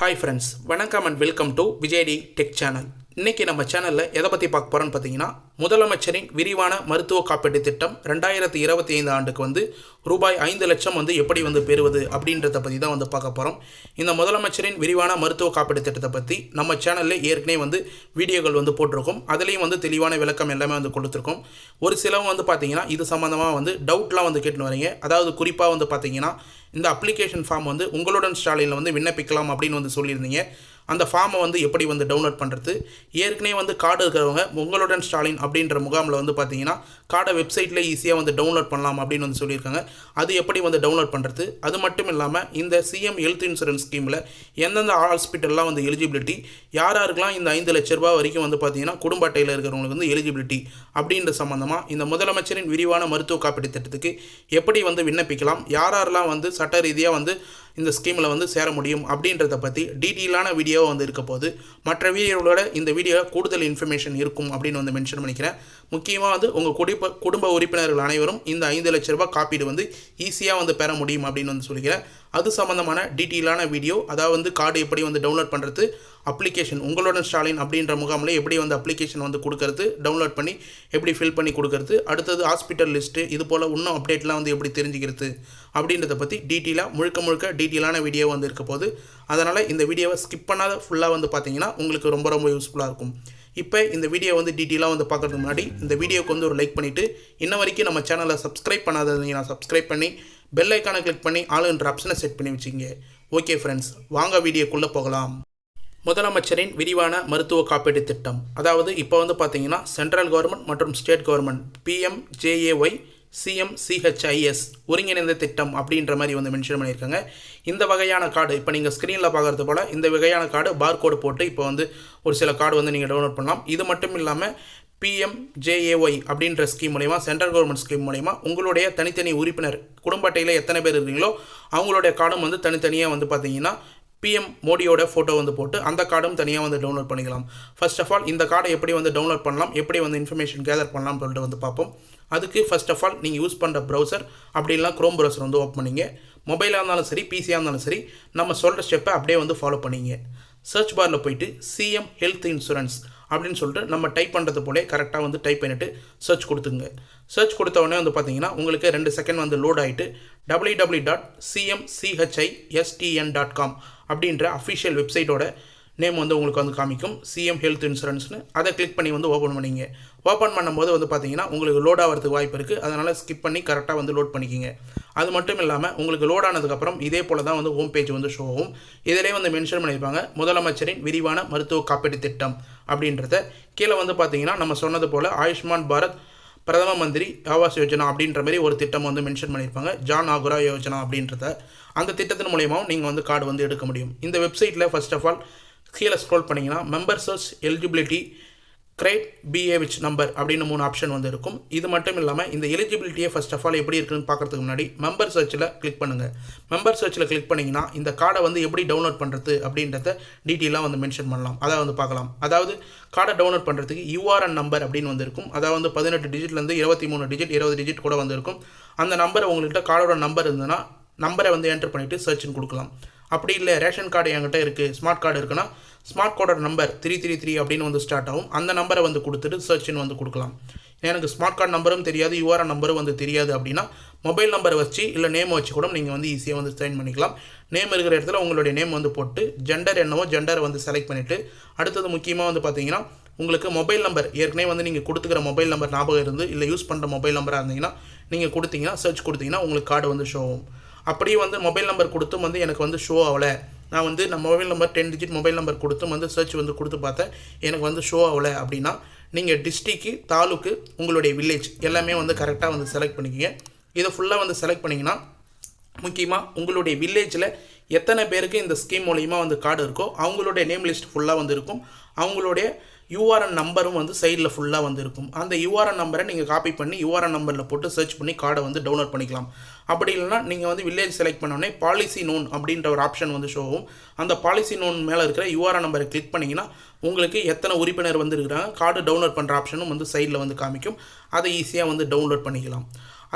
Hi friends வணக்கம் and welcome to Vijayt tech channel இன்றைக்கி நம்ம சேனலில் எதை பற்றி பார்க்க போகிறோன்னு பார்த்தீங்கன்னா முதலமைச்சரின் விரிவான மருத்துவ காப்பீட்டு திட்டம் ரெண்டாயிரத்தி இருபத்தி ஐந்து ஆண்டுக்கு வந்து ரூபாய் ஐந்து லட்சம் வந்து எப்படி வந்து பெறுவது அப்படின்றத பற்றி தான் வந்து பார்க்க போகிறோம் இந்த முதலமைச்சரின் விரிவான மருத்துவ காப்பீட்டு திட்டத்தை பற்றி நம்ம சேனலில் ஏற்கனவே வந்து வீடியோக்கள் வந்து போட்டிருக்கோம். அதுலேயும் வந்து தெளிவான விளக்கம் எல்லாமே வந்து கொடுத்துருக்கோம். ஒரு சிலவங்க வந்து பார்த்தீங்கன்னா இது சம்மந்தமாக வந்து டவுட்லாம் வந்து கேட்டுன்னு வரீங்க. அதாவது குறிப்பாக வந்து பார்த்தீங்கன்னா இந்த அப்ளிகேஷன் ஃபார்ம் வந்து உங்களுடன் ஸ்டாலினில் வந்து விண்ணப்பிக்கலாம் அப்படின்னு வந்து சொல்லியிருந்தீங்க. அந்த ஃபார்மை வந்து எப்படி வந்து டவுன்லோட் பண்ணுறது ஏற்கனவே வந்து கார்டு இருக்கிறவங்க உங்களுடன் ஸ்டாலின் அப்படின்ற முகாமில் வந்து பார்த்தீங்கன்னா கார்டை வெப்சைட்டில் ஈஸியாக வந்து டவுன்லோட் பண்ணலாம் அப்படின்னு வந்து சொல்லியிருக்காங்க. அது எப்படி வந்து டவுன்லோட் பண்ணுறது அது மட்டும் இல்லாமல் இந்த சிஎம் ஹெல்த் இன்சூரன்ஸ் ஸ்கீமில் எந்தெந்த ஹாஸ்பிட்டல்லாம் வந்து எலிஜிபிலிட்டி யார் யாருக்கெல்லாம் இந்த ஐந்து லட்ச ரூபாய் வரைக்கும் வந்து பார்த்தீங்கன்னா குடும்ப அட்டையில் இருக்கிறவங்களுக்கு வந்து எலிஜிபிலிட்டி அப்படின்ற சம்மந்தமாக இந்த முதலமைச்சரின் விரிவான மருத்துவ காப்பீட்டு திட்டத்துக்கு எப்படி வந்து விண்ணப்பிக்கலாம்? யார் யாரெல்லாம் வந்து சட்ட ரீதியாக வந்து இந்த ஸ்கீமில் வந்து சேர முடியும் அப்படின்றத பற்றி டீட்டெயிலான வீடியோ வந்து இருக்க போது மற்ற வீடியோவோட இந்த வீடியோ கூடுதல் இன்ஃபர்மேஷன் இருக்கும் அப்படின்னு வந்து மென்ஷன் பண்ணிக்கிறேன். முக்கியமாக வந்து உங்கள் குடிப்ப குடும்ப உறுப்பினர்கள் அனைவரும் இந்த ஐந்து லட்ச ரூபாய் காப்பீடு வந்து ஈஸியாக வந்து பெற முடியும் அப்படின்னு வந்து சொல்லிக்கிறேன். அது சம்மந்தமான டீட்டெயிலான வீடியோ அதாவது வந்து கார்டு எப்படி வந்து டவுன்லோட் பண்ணுறது அப்ளிகேஷன் உங்களுடன் ஸ்டாலின் அப்படின்ற முகாமில் எப்படி வந்து அப்ளிகேஷன் வந்து கொடுக்கறது டவுன்லோட் பண்ணி எப்படி ஃபில் பண்ணி கொடுக்கறது அடுத்தது ஹாஸ்பிட்டல் லிஸ்ட்டு இது போல் இன்னும் அப்டேட்லாம் வந்து எப்படி தெரிஞ்சுக்கிறது அப்படின்றத பற்றி டீட்டெயிலாக முழுக்க முழுக்க டீட்டெயிலான வீடியோ வந்து இருக்க போது அதனால் இந்த வீடியோவை ஸ்கிப் பண்ணாத ஃபுல்லாக வந்து பார்த்தீங்கன்னா உங்களுக்கு ரொம்ப ரொம்ப யூஸ்ஃபுல்லாக இருக்கும். இப்போ இந்த வீடியோ வந்து டீட்டெயிலாக வந்து பார்க்குறதுக்கு முன்னாடி இந்த வீடியோக்கு வந்து ஒரு லைக் பண்ணிவிட்டு இன்ன வரைக்கும் நம்ம சேனலை சப்ஸ்கிரைப் பண்ணாதீங்கன்னா சப்ஸ்கிரைப் பண்ணி பெல் ஐக்கானை கிளிக் பண்ணி ஆளுன்ற ஆப்ஷனை செட் பண்ணி வச்சுங்க ஓகே ஃப்ரெண்ட்ஸ் வாங்க வீடியோக்குள்ளே போகலாம். முதலமைச்சரின் விரிவான மருத்துவ காப்பீட்டு திட்டம். அதாவது இப்போ வந்து பார்த்தீங்கன்னா சென்ட்ரல் கவர்மெண்ட் மற்றும் state government PMJAY CM CHIS ஒருங்கிணைந்த திட்டம் அப்படின்ற மாதிரி வந்து மென்ஷன் பண்ணியிருக்காங்க. இந்த வகையான கார்டு இப்போ நீங்கள் ஸ்க்ரீனில் பார்க்குறது போல் இந்த வகையான கார்டு பார்கோடு போட்டு இப்போ வந்து ஒரு சில கார்டு வந்து நீங்கள் டவுன்லோட் பண்ணலாம். இது மட்டும் இல்லாமல் பிஎம் ஜேஏஒய் அப்படின்ற ஸ்கீம் மூலயமா சென்ட்ரல் கவர்மெண்ட் ஸ்கீம் மூலயமா உங்களுடைய தனித்தனி உறுப்பினர் குடும்ப அட்டையில் எத்தனை பேர் இருக்கீங்களோ அவங்களுடைய கார்டும் வந்து தனித்தனியாக வந்து பார்த்தீங்கன்னா பிஎம் மோடியோட ஃபோட்டோ வந்து போட்டு அந்த கார்டும் தனியாக வந்து டவுன்லோட் பண்ணிக்கலாம். ஃபர்ஸ்ட் ஆஃப் ஆல் இந்த கார்டை எப்படி வந்து டவுன்லோட் பண்ணலாம் எப்படி வந்து இன்ஃபர்மேஷன் கேதர் பண்ணலாம்னு சொல்லிட்டு வந்து பார்ப்போம். அதுக்கு ஃபர்ஸ்ட் ஆஃப் ஆல் நீங்கள் யூஸ் பண்ணுற ப்ரௌசர் அப்படின்லாம் க்ரோம் ப்ரௌசர் வந்து ஓப்பன் பண்ணிங்க. மொபைலாக இருந்தாலும் சரி பிசியாக இருந்தாலும் சரி நம்ம சொல்கிற ஸ்டெப்பை அப்படியே வந்து ஃபாலோ பண்ணிங்க. சர்ச் பாரில் போயிட்டு சிஎம் ஹெல்த் இன்சூரன்ஸ் அப்படின்னு சொல்லிட்டு நம்ம டைப் பண்ணுறது போலே கரெக்டாக வந்து டைப் பண்ணிவிட்டு சர்ச் கொடுத்துங்க சர்ச் கொடுத்த உடனே வந்து பார்த்தீங்கன்னா உங்களுக்கு ரெண்டு செகண்ட் வந்து லோட் ஆகிட்டு W W dot CMCHISTN dot com அப்படின்ற அஃபிஷியல் வெப்சைட்டோட நேம் வந்து உங்களுக்கு வந்து காமிக்கும். சிஎம் ஹெல்த் இன்சூரன்ஸ்னு அதை கிளிக் பண்ணி வந்து ஓப்பன் பண்ணிங்க. ஓப்பன் பண்ணும்போது வந்து பார்த்தீங்கன்னா உங்களுக்கு லோட் ஆகிறதுக்கு வாய்ப்பு இருக்குது அதனால் ஸ்கிப் பண்ணி கரெக்டாக வந்து லோட் பண்ணிக்கிங்க. அது மட்டும் இல்லாமல் உங்களுக்கு லோட் ஆனதுக்கப்புறம் இதே போல் தான் வந்து ஹோம் பேஜ் வந்து ஷோ ஆகும். இதிலே வந்து மென்ஷன் பண்ணியிருப்பாங்க முதலமைச்சரின் விரிவான மருத்துவ காப்பீட்டு திட்டம் அப்படின்றத. கீழே வந்து பார்த்தீங்கன்னா நம்ம சொன்னது போல் ஆயுஷ்மான் பாரத் பிரதம மந்திரி ஆவாஸ் யோஜனா அப்படின்ற மாதிரி ஒரு திட்டம் வந்து மென்ஷன் பண்ணியிருப்பாங்க. ஜான் ஆகுரா யோஜனா அப்படின்றத. அந்த திட்டத்தின் மூலியமாகவும் நீங்கள் வந்து கார்டு வந்து எடுக்க முடியும். இந்த வெப்சைட்டில் ஃபர்ஸ்ட் ஆஃப் ஆல் கீழே ஸ்க்ரோல் பண்ணிங்கன்னா மெம்பர் சர்ச் எலிஜிபிலிட்டி கிரேட் பிஏவிச் நம்பர் அப்படின்னு மூணு ஆப்ஷன் வந்து இருக்கும் இது மட்டும் இல்லாமல் இந்த எலிஜிபிலிட்டியை ஃபர்ஸ்ட் ஆஃப் ஆல் எப்படி இருக்குன்னு பார்க்குறதுக்கு முன்னாடி மெம்பர் சர்ச்சில் கிளிக் பண்ணுங்கள் மெம்பர் சர்ச்சில் கிளிக் பண்ணிங்கன்னா இந்த கார்டை வந்து எப்படி டவுன்லோட் பண்ணுறது அப்படின்றத டீட்டெயிலாக வந்து மென்ஷன் பண்ணலாம். அதை வந்து பார்க்கலாம். அதாவது கார்டை டவுன்லோட் பண்ணுறதுக்கு யூஆர்என் நம்பர் அப்படின்னு வந்து இருக்கும் அதாவது வந்து பதினெட்டு டிஜிட்லேருந்து இருபத்தி மூணு டிஜிட் இருபது டிஜிட் கூட வந்து இருக்கும் அந்த நம்பரை உங்கள்கிட்ட கார்டோட நம்பர் இருந்ததுன்னா நம்பரை வந்து என்டர் பண்ணிவிட்டு சர்ச்னு கொடுக்கலாம். அப்படி இல்லை ரேஷன் கார்டு என்கிட்ட இருக்குது ஸ்மார்ட் கார்டு இருக்குன்னா ஸ்மார்ட் கார்டோட நம்பர் த்ரீ த்ரீ த்ரீ அப்படின்னு வந்து ஸ்டார்ட் ஆகும். அந்த நம்பரை வந்து கொடுத்துட்டு சர்ச்னு வந்து கொடுக்கலாம். எனக்கு ஸ்மார்ட் கார்டு நம்பரும் தெரியாது யூஆர்என் நம்பரும் வந்து தெரியாது அப்படின்னா மொபைல் நம்பரை வச்சு இல்லை நேம் வச்சு கூட நீங்கள் வந்து ஈஸியாக வந்து சைன் பண்ணிக்கலாம். நேம் இருக்கிற இடத்துல உங்களுடைய நேம் வந்து போட்டு ஜெண்டர் என்னவோ ஜெண்டரை வந்து செலக்ட் பண்ணிவிட்டு அடுத்தது முக்கியமாக வந்து பார்த்தீங்கன்னா உங்களுக்கு மொபைல் நம்பர் ஏற்கனவே வந்து நீங்கள் கொடுத்துக்கிற மொபைல் நம்பர் ஞாபகம் இருந்து இல்லை யூஸ் பண்ணுற மொபைல் நம்பராக இருந்தீங்கன்னா நீங்கள் கொடுத்தீங்கன்னா சர்ச் கொடுத்தீங்கன்னா உங்களுக்கு கார்டு வந்து ஷோ ஆகும். அப்படியே வந்து மொபைல் நம்பர் கொடுத்தும் வந்து எனக்கு வந்து ஷோ ஆகலை. நான் வந்து நம்ம mobile number ten digit mobile number கொடுத்து வந்து சர்ச் வந்து கொடுத்து பார்த்தேன். எனக்கு வந்து ஷோ ஆகலை அப்படின்னா நீங்கள் டிஸ்ட்ரிக்கு தாலுக்கு உங்களுடைய வில்லேஜ் எல்லாமே வந்து கரெக்டாக வந்து செலக்ட் பண்ணிக்கிங்க. இதை ஃபுல்லாக வந்து செலக்ட் பண்ணிங்கன்னா முக்கியமாக உங்களுடைய வில்லேஜில் எத்தனை பேருக்கு இந்த ஸ்கீம் மூலிமா வந்து கார்டு இருக்கோ அவங்களுடைய நேம் லிஸ்ட் ஃபுல்லாக வந்து இருக்கும். அவங்களுடைய யூஆர்என் நம்பரும் வந்து சைடில் ஃபுல்லாக வந்து இருக்கும் அந்த யூஆர்என் நம்பரை நீங்கள் காப்பி பண்ணி யூஆர்என் நம்பரில் போட்டு சர்ச் பண்ணி கார்டை வந்து டவுன்லோட் பண்ணிக்கலாம். அப்படி இல்லைனா நீங்கள் வந்து வில்லேஜ் செலக்ட் பண்ணோடனே பாலிசி நோன் அப்படின்ற ஒரு ஆப்ஷன் வந்து ஷோ ஆகும். அந்த பாலிசி நோன் மேலே இருக்கிற யூஆர்என் நம்பரை கிளிக் பண்ணிங்கன்னா உங்களுக்கு எத்தனை உறுப்பினர் வந்து இருக்கிறாங்க கார்டு டவுன்லோட் பண்ணுற ஆப்ஷனும் வந்து சைடில் வந்து காமிக்கும். அதை ஈஸியாக வந்து டவுன்லோட் பண்ணிக்கலாம்.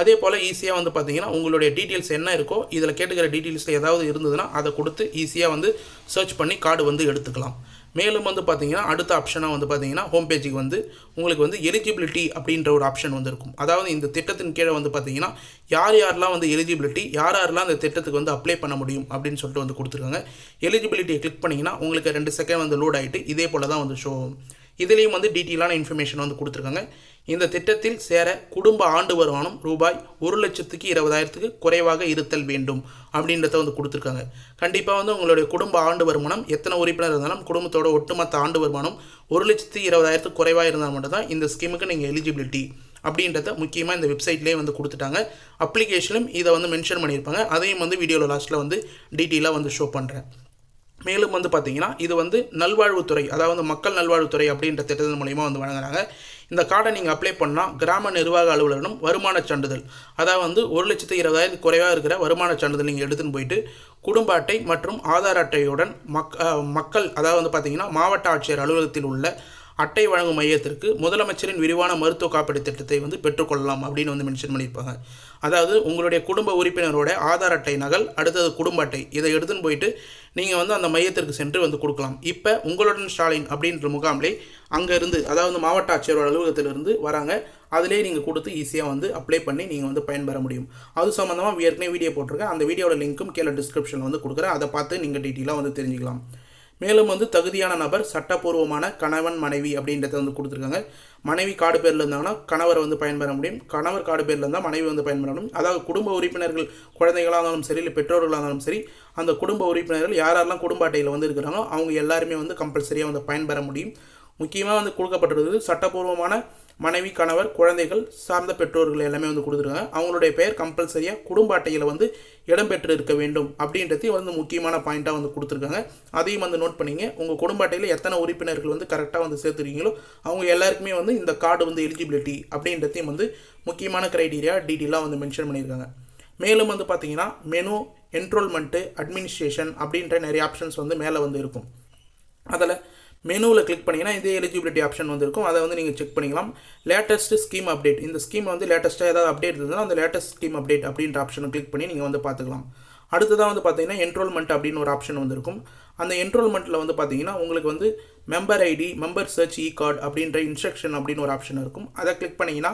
அதே போல் ஈஸியாக வந்து பார்த்தீங்கன்னா உங்களுடைய டீட்டெயில்ஸ் என்ன இருக்கோ இதில் கேட்டுக்கிற டீட்டெயில்ஸில் ஏதாவது இருந்ததுன்னா அதை கொடுத்து ஈஸியாக வந்து சர்ச் பண்ணி கார்டு வந்து எடுத்துக்கலாம். மேலும் வந்து பார்த்தீங்கன்னா அடுத்த ஆப்ஷனாக வந்து பார்த்தீங்கன்னா ஹோம் பேஜுக்கு வந்து உங்களுக்கு வந்து எலிஜிபிலிட்டி அப்படின்ற ஒரு ஆப்ஷன் வந்து இருக்கும் அதாவது இந்த திட்டத்தின் கீழே வந்து பார்த்தீங்கன்னா யார் யாரெல்லாம் வந்து எலிஜிபிலிட்டி யார் யாரெல்லாம் அந்த திட்டத்துக்கு வந்து அப்ளை பண்ண முடியும் அப்படின்னு சொல்லிட்டு வந்து கொடுத்துருக்காங்க. எலிஜிபிலிட்டியை கிளிக் பண்ணிங்கன்னா உங்களுக்கு ரெண்டு செகண்ட் வந்து லோட் ஆகிட்டு இதே போல் தான் வந்து ஷோ இதுலேயும் வந்து டீட்டெயிலான இன்ஃபர்மேஷன் வந்து கொடுத்துருக்காங்க. இந்த திட்டத்தில் சேர குடும்ப ஆண்டு வருமானம் ரூபாய் ஒரு லட்சத்துக்கு இருபதாயிரத்துக்கு குறைவாக இருத்தல் வேண்டும் அப்படின்றத வந்து கொடுத்துருக்காங்க. கண்டிப்பாக வந்து உங்களுடைய குடும்ப ஆண்டு வருமானம் எத்தனை உறுப்பினர் இருந்தாலும் குடும்பத்தோட ஒட்டுமொத்த ஆண்டு வருமானம் ஒரு லட்சத்து இருபதாயிரத்துக்கு குறைவாக இருந்தால் மட்டும்தான் இந்த ஸ்கீமுக்கு நீங்கள் எலிஜிபிலிட்டி அப்படின்றத முக்கியமாக இந்த வெப்சைட்லேயே வந்து கொடுத்துட்டாங்க. அப்ளிகேஷனும் இதை வந்து மென்ஷன் பண்ணியிருப்பாங்க. அதையும் வந்து வீடியோவில் லாஸ்ட்டில் வந்து டீட்டெயிலாக வந்து ஷோ பண்ணுறேன் மேலும் வந்து பார்த்தீங்கன்னா இது வந்து நல்வாழ்வுத்துறை அதாவது மக்கள் நல்வாழ்வுத்துறை அப்படின்ற திட்டத்தின் மூலிமா வந்து வழங்குறாங்க. இந்த கார்டை நீங்கள் அப்ளை பண்ணால் கிராம நிர்வாக அலுவலரும் வருமான சான்றிதழ் அதாவது வந்து ஒரு லட்சத்து இருபதாயிரம் குறைவாக இருக்கிற வருமான சான்றிதழ் நீங்கள் எடுத்துன்னு போயிட்டு குடும்ப அட்டை மற்றும் ஆதார் அட்டையுடன் மக் மக்கள் அதாவது வந்து பார்த்தீங்கன்னா மாவட்ட ஆட்சியர் அலுவலகத்தில் உள்ள அட்டை வழங்கும் மையத்திற்கு முதலமைச்சரின் விரிவான மருத்துவ காப்பீடு திட்டத்தை வந்து பெற்றுக்கொள்ளலாம் அப்படின்னு வந்து மென்ஷன் பண்ணியிருப்பாங்க. அதாவது உங்களுடைய குடும்ப உறுப்பினரோட ஆதார் அட்டை நகல் அடுத்தது குடும்ப அட்டை இதை எடுத்துன்னு போயிட்டு நீங்கள் வந்து அந்த மையத்திற்கு சென்று வந்து கொடுக்கலாம். இப்போ உங்களுடன் ஸ்டாலின் அப்படின்ற முகாம்லே அங்கேருந்து அதாவது மாவட்ட ஆட்சியரோட அலுவலகத்திலிருந்து வராங்க. அதிலே நீங்கள் கொடுத்து ஈஸியாக வந்து அப்ளை பண்ணி நீங்கள் வந்து பயன்பெற முடியும். அது சம்மந்தமாக ஏற்கனவே வீடியோ போட்டிருக்கேன். அந்த வீடியோட லிங்க்கும் கீழே டிஸ்கிரிப்ஷனில் வந்து கொடுக்குறேன். அதை பார்த்து நீங்கள் டீட்டெயிலாக வந்து தெரிஞ்சுக்கலாம். மேலும் வந்து தகுதியான நபர் சட்டப்பூர்வமான கணவன் மனைவி அப்படின்றத வந்து கொடுத்துருக்காங்க. மனைவி காடு பேரில் இருந்தாங்கன்னா கணவர் வந்து பயன்பெற முடியும். கணவர் காடு பேரில் இருந்தால் மனைவி வந்து பயன்பெற முடியும். அதாவது குடும்ப உறுப்பினர்கள் குழந்தைகளாக இருந்தாலும் சரி இல்லை பெற்றோர்களாக இருந்தாலும் சரி அந்த குடும்ப உறுப்பினர்கள் யாரெல்லாம் குடும்ப அட்டையில் வந்து இருக்கிறாங்களோ அவங்க எல்லாருமே வந்து கம்பல்சரியாக வந்து பயன்பெற முடியும். முக்கியமாக வந்து கொடுக்கப்பட்டிருக்கிறது சட்டப்பூர்வமான மனைவி கணவர் குழந்தைகள் சார்ந்த பெற்றோர்கள் எல்லாமே வந்து கொடுத்துருக்காங்க. அவங்களுடைய பெயர் கம்பல்சரியாக குடும்ப அட்டையில் வந்து இடம்பெற்று இருக்க வேண்டும் அப்படின்றது வந்து முக்கியமான பாயிண்ட்டாக வந்து கொடுத்துருக்காங்க. அதையும் வந்து நோட் பண்ணிங்க. உங்கள் குடும்ப அட்டையில் எத்தனை உறுப்பினர்கள் வந்து கரெக்டாக வந்து சேர்த்துருக்கீங்களோ அவங்க எல்லாருக்குமே வந்து இந்த கார்டு வந்து எலிஜிபிலிட்டி அப்படின்றதையும் வந்து முக்கியமான க்ரைட்டீரியா டீட்டெயிலாக வந்து மென்ஷன் பண்ணியிருக்காங்க. மேலும் வந்து பார்த்தீங்கன்னா மெனு என்ரோல்மெண்ட்டு அட்மினிஸ்ட்ரேஷன் அப்படின்ற நிறைய ஆப்ஷன்ஸ் வந்து மேலே வந்து இருக்கும். அதில் மெனுவில் கிளிக் பண்ணிங்கன்னா இதே எலிஜிபிலிட்டி ஆப்ஷன் வந்து இருக்கும் அதை வந்து நீங்கள் செக் பண்ணிக்கலாம். லேட்டஸ்ட் ஸ்கீம் அப்டேட் இந்த ஸ்கீம் வந்து லேட்டஸ்ட்டாக ஏதாவது அப்டேட் இருந்ததுன்னா அந்த லேட்டஸ்ட் ஸ்கீம் அப்டேட் அப்படின்ற ஆப்ஷனை கிளிக் பண்ணி நீங்கள் வந்து பார்த்துக்கலாம். அடுத்ததாக வந்து பார்த்தீங்கன்னா என்ரோல்மெண்ட் அப்படின்னு ஒரு ஆப்ஷன் வந்துருக்கும். அந்த என்ரோல்மெண்ட்டில் வந்து பார்த்தீங்கன்னா உங்களுக்கு வந்து member ID member search e card அப்படின்ற இன்ஸ்ட்ரக்ஷன் அப்படின்னு ஒரு ஆப்ஷன் இருக்கும். அதை கிளிக் பண்ணிங்கன்னா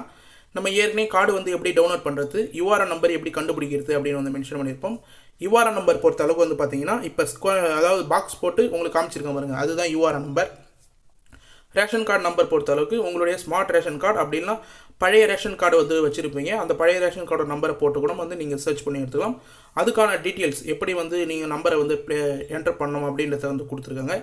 நம்ம ஏற்கனவே கார்டு வந்து எப்படி டவுன்லோட் பண்ணுறது யூஆர்என் நம்பர் எப்படி கண்டுபிடிக்கிறது அப்படின்னு வந்து மென்ஷன் பண்ணியிருப்போம். யூஆர்என் நம்பர் பொறுத்த அளவுக்கு வந்து பார்த்தீங்கன்னா இப்போ ஸ்கொ அதாவது பாக்ஸ் போட்டு உங்களுக்கு காமிச்சிருக்க பாருங்க. அதுதான் URN number ration card number பொறுத்த அளவுக்கு உங்களுடைய ஸ்மார்ட் ரேஷன் கார்டு அப்படின்னா பழைய ரேஷன் கார்டு வந்து வச்சுருப்பீங்க. அந்த பழைய ரேஷன் கார்டோட நம்பரை போட்டு கூட வந்து நீங்கள் சர்ச் பண்ணி எடுத்துக்கலாம். அதுக்கான டீட்டெயில்ஸ் எப்படி வந்து நீங்கள் நம்பரை வந்து என்டர் பண்ணணும் அப்படின்றத வந்து கொடுத்துருக்காங்க.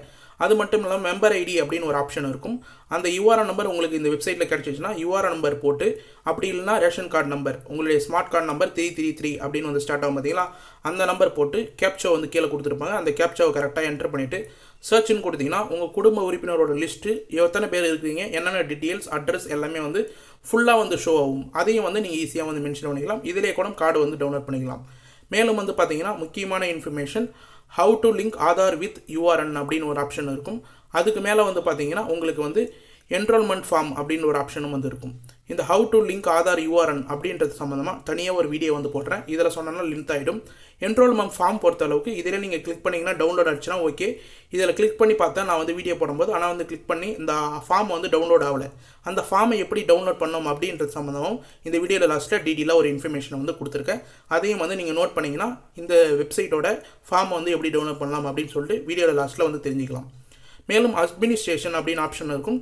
அது மட்டும் இல்லாமல் மெம்பர் ஐடி அப்படின்னு ஒரு ஆப்ஷன் இருக்கும். அந்த யூஆர்என் நம்பர் உங்களுக்கு இந்த வெப்சைட்டில் கிடச்சிச்சுன்னா யூஆர்என் நம்பர் போட்டு அப்படி இல்லைனா ரேஷன் கார்டு நம்பர் உங்களுடைய smart card number three three three அப்படின்னு வந்து ஸ்டார்ட் ஆகும் பார்த்தீங்களா அந்த நம்பர் போட்டு கேப்சோ வந்து கீழே கொடுத்துருப்பாங்க. அந்த கேப்சாவை கரெக்டாக என்டர் பண்ணிவிட்டு சர்ச்னு கொடுத்தீங்கன்னா உங்கள் குடும்ப உறுப்பினரோட லிஸ்ட்டு எத்தனை பேர் இருக்கீங்க என்னென்ன டீட்டெயில்ஸ் அட்ரஸ் எல்லாமே வந்து ஃபுல்லாக வந்து ஷோ ஆகும். அதையும் வந்து நீங்கள் ஈஸியாக வந்து மென்ஷன் பண்ணிக்கலாம். இதிலே கூட கார்டு வந்து டவுன்லோட் பண்ணிக்கலாம். மேலும் வந்து பார்த்தீங்கன்னா முக்கியமான information how to link Aadhaar with URN அப்படின்னு ஒரு ஆப்ஷன் இருக்கும். அதுக்கு மேலே வந்து பார்த்தீங்கன்னா உங்களுக்கு வந்து என்ரோல்மெண்ட் ஃபார்ம் அப்படின்னு ஒரு ஆப்ஷனும் வந்து இருக்கும். இந்த how to link Aadhaar URN அப்படின்றது சம்மந்தமாக தனியாக ஒரு வீடியோ வந்து போடுறேன். இதில் சொன்னோன்னா லிங்க் ஆகிடும் என்ரோல்மெண்ட் ஃபார்ம் பொறுத்த அளவுக்கு இதில் நீங்கள் கிளிக் பண்ணிங்கன்னா டவுன்லோட் ஆச்சுன்னா ஓகே இதில் கிளிக் பண்ணி பார்த்தா நான் வந்து வீடியோ போடும்போது ஆனால் வந்து கிளிக் பண்ணி இந்த ஃபார்ம் வந்து டவுன்லோட் ஆகலை. அந்த ஃபார்மை எப்படி டவுன்லோட் பண்ணோம் அப்படின்றது சம்மந்தமும் இந்த வீடியோவில் லாஸ்ட்டில் டீட்டெயிலாக ஒரு இன்ஃபர்மேஷன் வந்து கொடுத்துருக்கேன். அதையும் வந்து நீங்கள் நோட் பண்ணிங்கன்னா இந்த வெப்சைட்டோட ஃபார்ம் வந்து எப்படி டவுன்லோட் பண்ணலாம் அப்படின்னு சொல்லிட்டு வீடியோவில் லாஸ்ட்டில் வந்து தெரிஞ்சுக்கலாம். மேலும் அட்மினிஸ்ட்ரேஷன் அப்படின்னு ஆப்ஷன் இருக்கும்.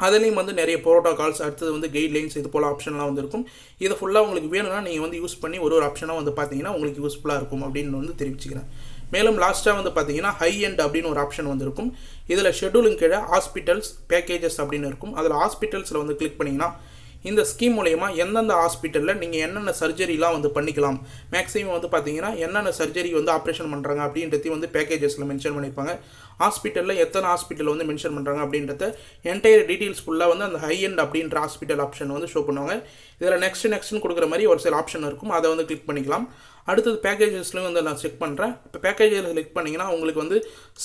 அதுலேயும் வந்து நிறைய ப்ரோட்டோகால்ஸ் அடுத்தது வந்து கைட்லைன்ஸ் இது போல் ஆப்ஷன்லாம் வந்துருக்கும் இது இதை ஃபுல்லாக உங்களுக்கு வேணும்னா நீங்கள் வந்து யூஸ் பண்ணி ஒரு ஒரு ஆப்ஷனாக வந்து பார்த்தீங்கன்னா உங்களுக்கு யூஸ்ஃபுல்லாக இருக்கும் அப்படின்னு வந்து தெரிவிச்சுக்கிறேன். மேலும் லாஸ்ட்டாக வந்து பார்த்தீங்கன்னா ஹை எண்ட் அப்படின்னு ஒரு ஆப்ஷன் வந்திருக்கும் இதில் ஷெடியூலிங் கீழே ஹாஸ்பிட்டல்ஸ் பேக்கேஜஸ் அப்படின்னு இருக்கும். அதில் ஹாஸ்பிட்டல்ஸில் வந்து கிளிக் பண்ணிங்கன்னா இந்த ஸ்கீம் மூலயமா எந்தெந்த ஹாஸ்பிட்டலில் நீங்கள் என்னென்ன சர்ஜரிலாம் வந்து பண்ணிக்கலாம்? மேக்ஸிமம் வந்து பார்த்தீங்கன்னா என்னென்ன சர்ஜரி வந்து ஆப்ரேஷன் பண்ணுறாங்க அப்படின்றதையும் வந்து பேக்கேஜஸில் மென்ஷன் பண்ணியிருப்பாங்க. ஹாஸ்பிட்டலில் எத்தனை ஹாஸ்பிட்டல் வந்து மென்ஷன் பண்ணுறாங்க அப்படின்றத என்டையர் டீட்டெயில்ஸ் ஃபுல்லாக வந்து அந்த ஹை end அப்படின்ற ஹாஸ்பிட்டல் ஆப்ஷன் வந்து ஷோ பண்ணுவாங்க. இதில் நெக்ஸ்ட் நெக்ஸ்ட்னு கொடுக்குற மாதிரி ஒரு சில ஆப்ஷன் இருக்கும். அதை வந்து கிளிக் பண்ணிக்கலாம். அடுத்தது பேக்கேஜஸ்லையும் வந்து நான் செக் பண்ணுறேன் இப்போ பேக்கேஜில் கிளிக் பண்ணிங்கன்னா உங்களுக்கு வந்து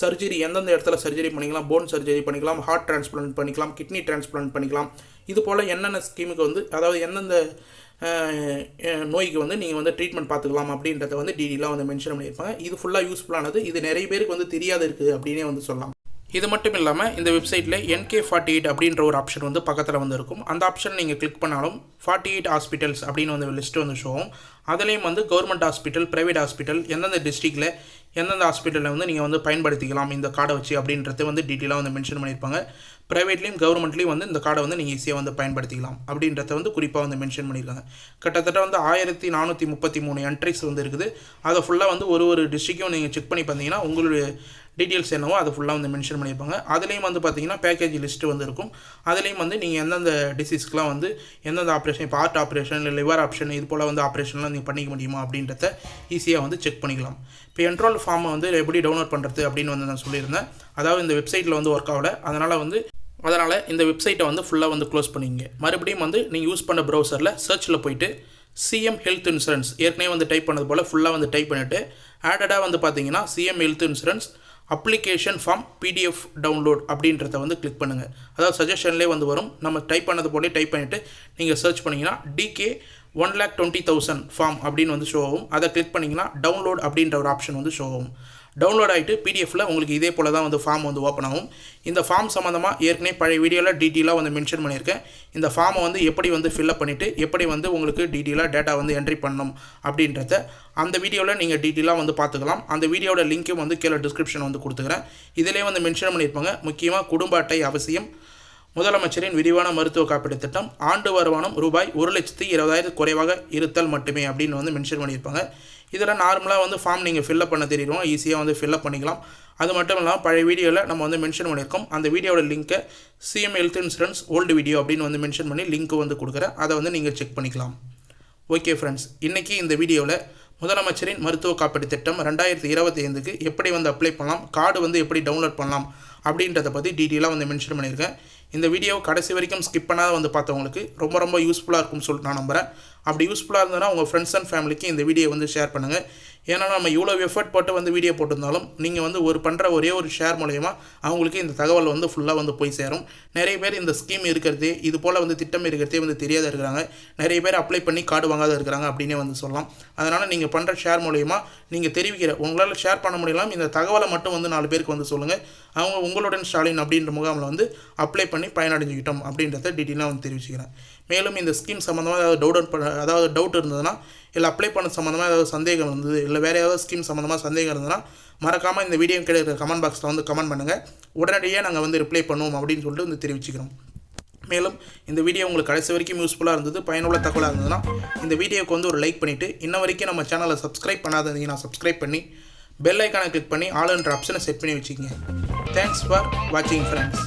சர்ஜரி எந்தெந்த இடத்துல சர்ஜரி பண்ணிக்கலாம். போன் சர்ஜரி பண்ணிக்கலாம். ஹார்ட் டிரான்ஸ்பிளான்ட் பண்ணிக்கலாம். கிட்னி டிரான்ஸ்பிளான்ட் பண்ணிக்கலாம். இது போல் என்னென்ன ஸ்கீமுக்கு வந்து அதாவது எந்தெந்த நோய்க்கு வந்து நீங்கள் வந்து ட்ரீட்மெண்ட் பார்த்துக்கலாம் அப்படின்றத வந்து டீடெயிலாக வந்து மென்ஷன் பண்ணியிருப்பாங்க. இது ஃபுல்லாக யூஸ்ஃபுல்லானது இது நிறைய பேருக்கு வந்து தெரியாது இருக்குது அப்படின்னே வந்து சொல்லலாம். இது மட்டும் இல்லாமல் இந்த வெப்சைட்டில் என்கே ஃபார்ட்டி எயிட் அப்படின்ற ஒரு ஆப்ஷன் வந்து பக்கத்தில் வந்து இருக்கும். அந்த ஆப்ஷன் நீங்கள் கிளிக் பண்ணாலும் ஃபார்ட்டி எயிட் ஹாஸ்பிட்டல்ஸ் அப்படின்னு வந்து லிஸ்ட் வந்து ஷோவும் அதுலேயும் வந்து கவர்மெண்ட் ஹாஸ்பிட்டல் ப்ரைவேட் ஹாஸ்பிட்டல் எந்தெந்த டிஸ்ட்ரிக்டில் எந்தெந்த ஹாஸ்பிட்டலில் வந்து நீங்கள் வந்து பயன்படுத்திக்கலாம் இந்த கார்டை வச்சு அப்படின்றத வந்து டீட்டெயிலாக வந்து மென்ஷன் பண்ணியிருப்பாங்க. ப்ரைவேட்லேயும் கவர்மெண்ட்லேயும் வந்து இந்த கார்டை வந்து நீங்கள் ஈஸியாக வந்து பயன்படுத்திக்கலாம். அப்படின்றத வந்து குறிப்பாக வந்து மென்ஷன் பண்ணியிருக்காங்க. கிட்டத்தட்ட வந்து ஆயிரத்தி நானூற்றி முப்பத்தி மூணு என்ட்ரிஸ் வந்து இருக்குது. அதை ஃபுல்லாக வந்து ஒரு ஒரு டிஸ்ட்ரிக்டும் நீங்கள் செக் பண்ணி பார்த்தீங்கன்னா உங்களுடைய டீட்டெயில்ஸ் என்னவோ அதை ஃபுல்லாக வந்து மென்ஷன் பண்ணியிருப்பாங்க. அதுலேயும் வந்து பார்த்தீங்கன்னா பேக்கேஜ் லிஸ்ட்டு வந்து இருக்கும். அதுலேயும் வந்து நீங்கள் எந்தெந்த டிசீஸ்க்குலாம் வந்து எந்தெந்த ஆப்ரேஷன் இப்போ ஹார்ட் ஆப்ரேஷன் இல்லை லிவர் ஆப்ஷன் இது போல் வந்து ஆப்ரேஷன்லாம் நீங்கள் பண்ணிக்க முடியுமா அப்படின்றத ஈஸியாக வந்து செக் பண்ணிக்கலாம். இப்போ என்ரோல் ஃபார்மை வந்து எப்படி டவுன்லோட் பண்ணுறது அப்படின்னு வந்து நான் சொல்லியிருந்தேன். அதாவது இந்த வெப்சைட்டில் வந்து ஒர்க் ஆகலை. அதனால் வந்து அதனால் இந்த வெப்சைட்டை வந்து ஃபுல்லாக வந்து க்ளோஸ் பண்ணிங்க மறுபடியும் வந்து நீங்கள் யூஸ் பண்ண ப்ரௌசரில் சர்ச்சில் போயிட்டு சிஎம் ஹெல்த் இன்சூரன்ஸ் ஏற்கனவே வந்து டைப் பண்ணது போல் ஃபுல்லாக வந்து டைப் பண்ணிவிட்டு ஆடடாக வந்து பார்த்தீங்கன்னா CM health insurance application form PDF download அப்படின்றத வந்து கிளிக் பண்ணுங்கள் அதாவது சஜஷன்லேயே வந்து வரும். நம்ம டைப் பண்ணது போலே டைப் பண்ணிவிட்டு நீங்கள் சர்ச் பண்ணிங்கன்னா decay one lakh twenty thousand form அப்படின்னு வந்து ஷோ ஆகும். அதை கிளிக் பண்ணிங்கன்னா டவுன்லோட் அப்படின்ற ஒரு ஆப்ஷன் வந்து ஷோ ஆகும். டவுன்லோட் ஆகிட்டு பிடிஎஃப்ல உங்களுக்கு இதே போல் தான் வந்து ஃபார்ம் வந்து ஓப்பன் ஆகும். இந்த ஃபார்ம் சம்மந்தமாக ஏற்கனவே பழைய வீடியோவில் டீட்டெயிலாக வந்து மென்ஷன் பண்ணியிருக்கேன். இந்த ஃபார்மை வந்து எப்படி வந்து ஃபில்அப் பண்ணிவிட்டு எப்படி வந்து உங்களுக்கு டீட்டெயிலாக டேட்டா வந்து என்ட்ரி பண்ணணும் அப்படின்றத அந்த வீடியோவில் நீங்கள் டீட்டெயிலாக வந்து பார்த்துக்கலாம். அந்த வீடியோட லிங்க்கும் வந்து கீழே டிஸ்கிரிப்ஷன் வந்து கொடுத்துக்கிறேன். இதிலே வந்து மென்ஷன் பண்ணியிருப்பாங்க முக்கியமாக குடும்ப அட்டை அவசியம். முதலமைச்சரின் விரிவான மருத்துவ காப்பீடு திட்டம் ஆண்டு வருமானம் ரூபாய் ஒரு லட்சத்தி இருபதாயிரம் குறைவாக இருத்தல் மட்டுமே அப்படின்னு வந்து மென்ஷன் பண்ணியிருப்பாங்க. இதில் நார்மலாக வந்து ஃபார்ம் நீங்கள் ஃபில்அப் பண்ண தெரியும். ஈஸியாக வந்து ஃபில்அப் பண்ணிக்கலாம். அது மட்டும் இல்லாமல் பழைய வீடியோவில் நம்ம வந்து மென்ஷன் பண்ணியிருக்கோம். அந்த வீடியோட லிங்க்கை CM health insurance old video அப்படின்னு வந்து மென்ஷன் பண்ணி லிங்க் வந்து கொடுக்குறேன். அதை வந்து நீங்கள் செக் பண்ணிக்கலாம். ஓகே ஃப்ரெண்ட்ஸ் இன்றைக்கி இந்த வீடியோவில் முதலமைச்சரின் மருத்துவ காப்பீடு திட்டம் ரெண்டாயிரத்தி இருபத்தி ஐந்துக்கு எப்படி வந்து அப்ளை பண்ணலாம்? கார்டு வந்து எப்படி டவுன்லோட் பண்ணலாம்? அப்படின்றத பற்றி டீட்டெயிலாக வந்து மென்ஷன் பண்ணியிருக்கேன். இந்த வீடியோ கடைசி வரைக்கும் ஸ்கிப் பண்ணாத வந்து பார்த்தவங்களுக்கு ரொம்ப ரொம்ப யூஸ்ஃபுல்லாக இருக்கும்னு சொல்லிட்டு நான் நம்புகிறேன் அப்படி யூஸ்ஃபுல்லாக இருந்ததுன்னா உங்கள் ஃப்ரெண்ட்ஸ் அண்ட் ஃபேமிலிக்கு இந்த வீடியோ வந்து ஷேர் பண்ணுங்கள் ஏன்னா நம்ம இவ்வளோ எஃபர்ட் போட்டு வந்து வீடியோ போட்டிருந்தாலும் நீங்கள் வந்து ஒரு பண்ணுற ஒரே ஒரு ஷேர் மூலயமா அவங்களுக்கு இந்த தகவல் வந்து ஃபுல்லாக வந்து போய் சேரும். நிறைய பேர் இந்த ஸ்கீம் இருக்கிறதே இது போல் வந்து திட்டம் இருக்கிறதே வந்து தெரியாத இருக்கிறாங்க. நிறைய பேர் அப்ளை பண்ணி கார்டு வாங்காத இருக்கிறாங்க அப்படின்னே வந்து சொல்லலாம். அதனால் நீங்கள் பண்ணுற ஷேர் மூலயமா நீங்கள் தெரிவிக்கிற உங்களால் ஷேர் பண்ண முடியலாம். இந்த தகவலை மட்டும் வந்து நாலு பேருக்கு வந்து சொல்லுங்கள் அவங்க உங்களுடன் ஸ்டாலின் அப்படின்ற முகாமில் வந்து அப்ளை பண்ணி பயனடைஞ்சுக்கிட்டோம் அப்படின்றத டீட்டெயிலாக வந்து தெரிவிச்சுக்கிறேன். மேலும் இந்த ஸ்கீம் சம்மந்தமாக ஏதாவது டவுட் பண்ண அதாவது டவுட் இருந்ததுன்னா இல்லை அப்ளை பண்ண சம்மந்தமாக ஏதாவது சந்தேகம் இருந்தது இல்லை வேறு ஏதாவது ஸ்கீம் சம்மந்தமாக சந்தேகம் இருந்ததுன்னா மறக்காமல் இந்த வீடியோ கிடைக்கிற கமெண்ட் பாக்ஸில் வந்து கமெண்ட் பண்ணுங்கள் உடனடியாக நாங்கள் வந்து ரிப்ளை பண்ணுவோம் அப்படின்னு சொல்லிட்டு வந்து தெரிவிச்சுக்கிறோம். மேலும் இந்த வீடியோ உங்களுக்கு கடைசி வரைக்கும் யூஸ்ஃபுல்லாக இருந்தது பயனுள்ள தகவலாக இருந்ததுன்னா இந்த வீடியோக்கு வந்து ஒரு லைக் பண்ணிவிட்டு இன்ன வரைக்கும் நம்ம சேனலை சப்ஸ்கிரைப் பண்ணாதீங்கன்னா சப்ஸ்கிரைப் பண்ணி பெல் ஐக்கானை கிளிக் பண்ணி ஆல் என்ற ஆப்ஷனை செட் பண்ணி வச்சுக்கோங்க. தேங்க்ஸ் ஃபார் வாட்சிங் ஃப்ரெண்ட்ஸ்